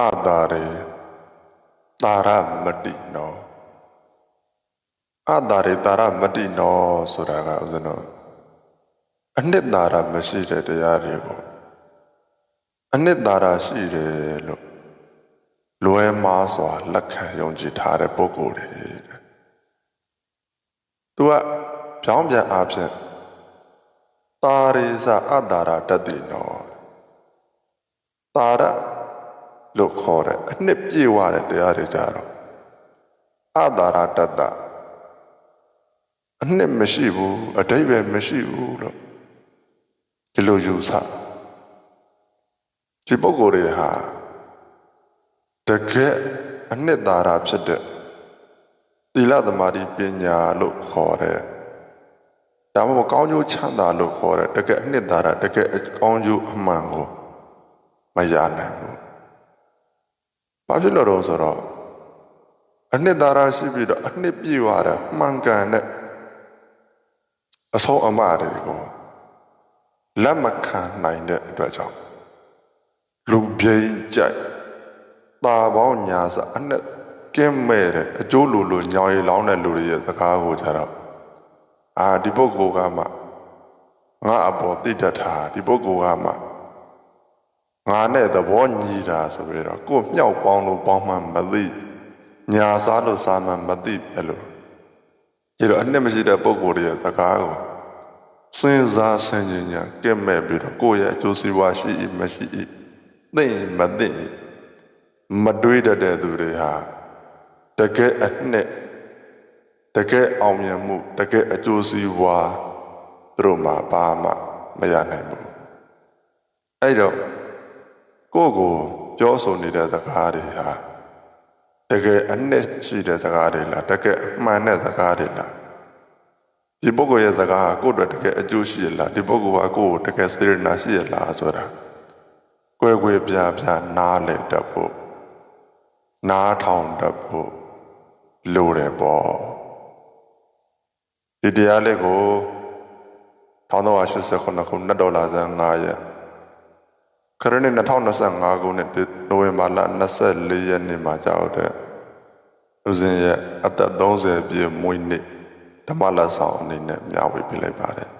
အတာရေတာရမတိနောအတာရေတာရမတိနောဆိုတာကဦးဇင်းတို့အနှစ်သာရမရှိတဲ့တရားတွေကိုအနှစ်သာရရှိတယ်လို့လွဲမားစွာလက်ခံယုံကြည်ထားတဲ့ပုဂ္ဂိုလ်တွေတဲ့သူကပြောင်းပြန်အားဖြင့်တာရိစအတ္တာရတတိနောတာရ လို့ခေါ်တဲ့အနှစ်ပြေဝတဲ့တရားတွေကြတော့အတ္တာရတတ္တအနှစ်မရှိဘူးအတိတ်ပဲမရှိဘူးလို့ဒီလိုယူဆဒီပုဂ္ဂိုလ်တွေဟာတကယ်အနှစ်သာရဖြစ်တဲ့သီလသမารိပညာလို့ခေါ်တဲ့ဒါမှမဟုတ်ကောင်းကျိုးချမ်းသာလို့ခေါ်တဲ့တကယ်အနှစ်သာရတကယ်ကောင်းကျိုးအမှန်ကိုမရနိုင်ဘူး။ ဘာဖြစ်လို့တော့ဆိုတော့အနှစ်သာရရှိပြီးတော့အနှစ်ပြည့်သွားတဲ့မှန်ကန်တဲ့အဆုံးအမတွေကိုလက်မခံနိုင်တဲ့အတွက်ကြောင့်လူပြိန်ကြိုက်ตาပေါင်းညာစအနဲ့ကင်းမဲ့တဲ့အကျိုးလိုလိုညောင်ရီလောင်းတဲ့လူတွေရဲ့စကားကိုကြတော့အာဒီပုဂ္ဂိုလ်ကမှငါအပေါ်သိတတ်တာဒီပုဂ္ဂိုလ်ကမှ ငါနဲ့သဘောညီတာဆိုပြီးတော့ကို့မြောက်ပေါင်းလို့ပေါင်းမှမသိညာစားလို့စားမှမသိပဲလို့ဒီတော့အနှစ်မရှိတဲ့ပုဂ္ဂိုလ်တွေရဲ့စကားကိုစဉ်းစားဆင်ခြင်ညာကဲ့မဲ့ပြီးတော့ကိုယ့်ရဲ့အကျိုးစီးပွားရှိ၏မရှိ၏သိမသိမတွေးတတ်တဲ့သူတွေဟာတကယ်အနှစ်တကယ်အောင်မြင်မှုတကယ်အကျိုးစီးပွားသူတို့မှာဘာမှမရနိုင်ဘူးအဲ့တော့ ကိုယ့်ကိုပြောဆိုနေတဲ့စကားတွေဟာတကယ်အနှစ်ရှိတဲ့စကားတွေလားတကယ်အမှန်တဲ့စကားတွေလားဒီပုဂ္ဂိုလ်ရဲ့စကားကကိုယ့်အတွက်တကယ်အကျိုးရှိရလားဒီပုဂ္ဂိုလ်ကကိုယ့်ကိုတကယ်စေရနာရှိရလားဆိုတာကွယ်ကွယ်ပြားပြားနားလည်တတ်ဖို့နားထောင်တတ်ဖို့လိုတယ်ပေါ့ဒီတရားလေးကို1389ခုနှစ်ဒေါ်လာဇန်9ရက် ခရစ်နှစ်2025ခုနှစ်နိုဝင်ဘာလ24ရက်နေ့မှာကြောက်တဲ့ဦးဇင်းရဲ့အသက်30ပြည့်မွေးနေ့ဓမ္မလဆောင်အနေနဲ့မျှဝေပေးလိုက်ပါတယ်